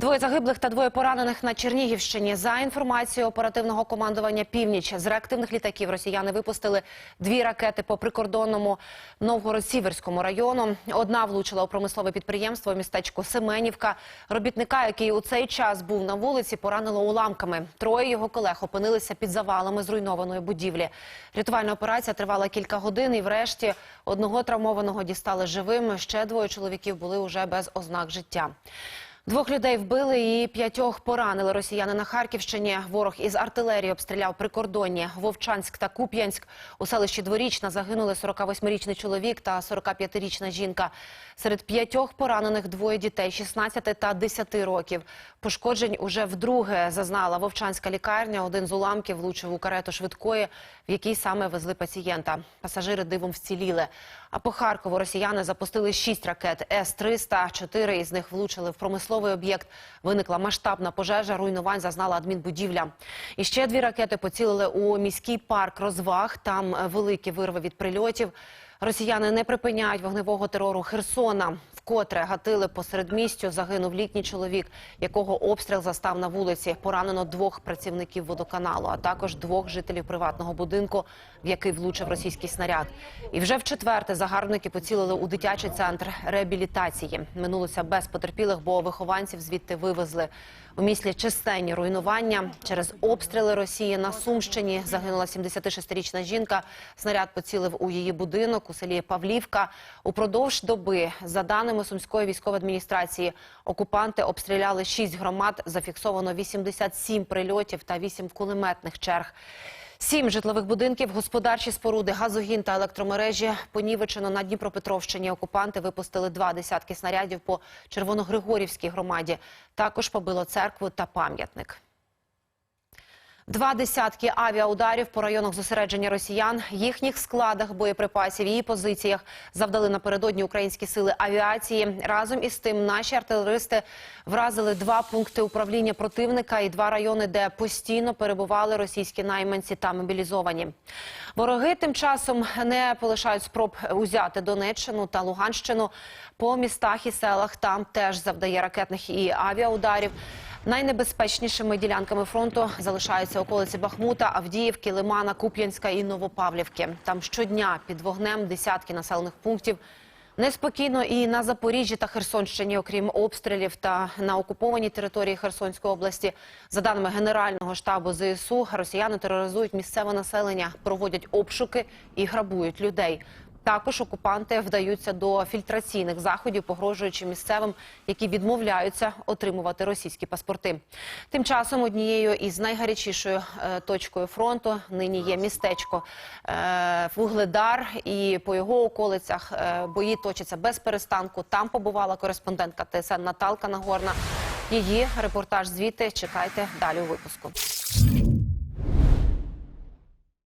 Двоє загиблих та двоє поранених на Чернігівщині. За інформацією оперативного командування «Північ» з реактивних літаків росіяни випустили дві ракети по прикордонному Новгород-Сіверському району. Одна влучила у промислове підприємство містечку Семенівка. Робітника, який у цей час був на вулиці, поранило уламками. Троє його колег опинилися під завалами зруйнованої будівлі. Рятувальна операція тривала кілька годин і врешті одного травмованого дістали живим. Ще двоє чоловіків були уже без ознак життя. Двох людей вбили і п'ятьох поранили росіяни на Харківщині. Ворог із артилерії обстріляв прикордонні Вовчанськ та Куп'янськ. У селищі Дворічна загинули 48-річний чоловік та 45-річна жінка. Серед п'ятьох поранених двоє дітей 16 та 10 років. Пошкоджень уже вдруге зазнала Вовчанська лікарня. Один з уламків влучив у карету швидкої, в якій саме везли пацієнта. Пасажири дивом вціліли. А по Харкову росіяни запустили шість ракет С-300. Чотири із них влучили в промисловий об'єкт. Виникла масштабна пожежа, руйнувань зазнала адмінбудівля. І ще дві ракети поцілили у міський парк розваг. Там е, великі вирви від прильотів. Росіяни не припиняють вогневого терору Херсона. Вкотре гатили посеред містю. Загинув літній чоловік, якого обстріл застав на вулиці. Поранено двох працівників водоканалу, а також двох жителів приватного будинку, в який влучив російський снаряд. І вже в четверте загарбники поцілили у дитячий центр реабілітації. Минулося без потерпілих, бо вихованців звідти вивезли. У місті численні руйнування через обстріли Росії на Сумщині загинула 76-річна жінка. Снаряд поцілив у її будинок у селі Павлівка. Упродовж доби, за даними сумської військової адміністрації, окупанти обстріляли 6 громад. Зафіксовано 87 прильотів та 8 кулеметних черг. Сім житлових будинків, господарчі споруди, газогін та електромережі понівечено на Дніпропетровщині. Окупанти випустили два десятки снарядів по Червоногригорівській громаді. Також побило церкву та пам'ятник. Два десятки авіаударів по районах зосередження росіян, їхніх складах боєприпасів і позиціях завдали напередодні українські сили авіації. Разом із тим наші артилеристи вразили два пункти управління противника і два райони, де постійно перебували російські найманці та мобілізовані. Вороги тим часом не полишають спроб узяти Донеччину та Луганщину. По містах і селах там теж завдає ракетних і авіаударів. Найнебезпечнішими ділянками фронту залишаються околиці Бахмута, Авдіївки, Лимана, Куп'янська і Новопавлівки. Там щодня під вогнем десятки населених пунктів. Неспокійно і на Запоріжжі та Херсонщині, окрім обстрілів та на окупованій території Херсонської області. За даними Генерального штабу ЗСУ, росіяни тероризують місцеве населення, проводять обшуки і грабують людей. Також окупанти вдаються до фільтраційних заходів, погрожуючи місцевим, які відмовляються отримувати російські паспорти. Тим часом однією із найгарячішою е, точкою фронту нині є містечко е, Вугледар, і по його околицях е, бої точаться без перестанку. Там побувала кореспондентка ТСН Наталка Нагорна. Її репортаж звідти чекайте далі у випуску.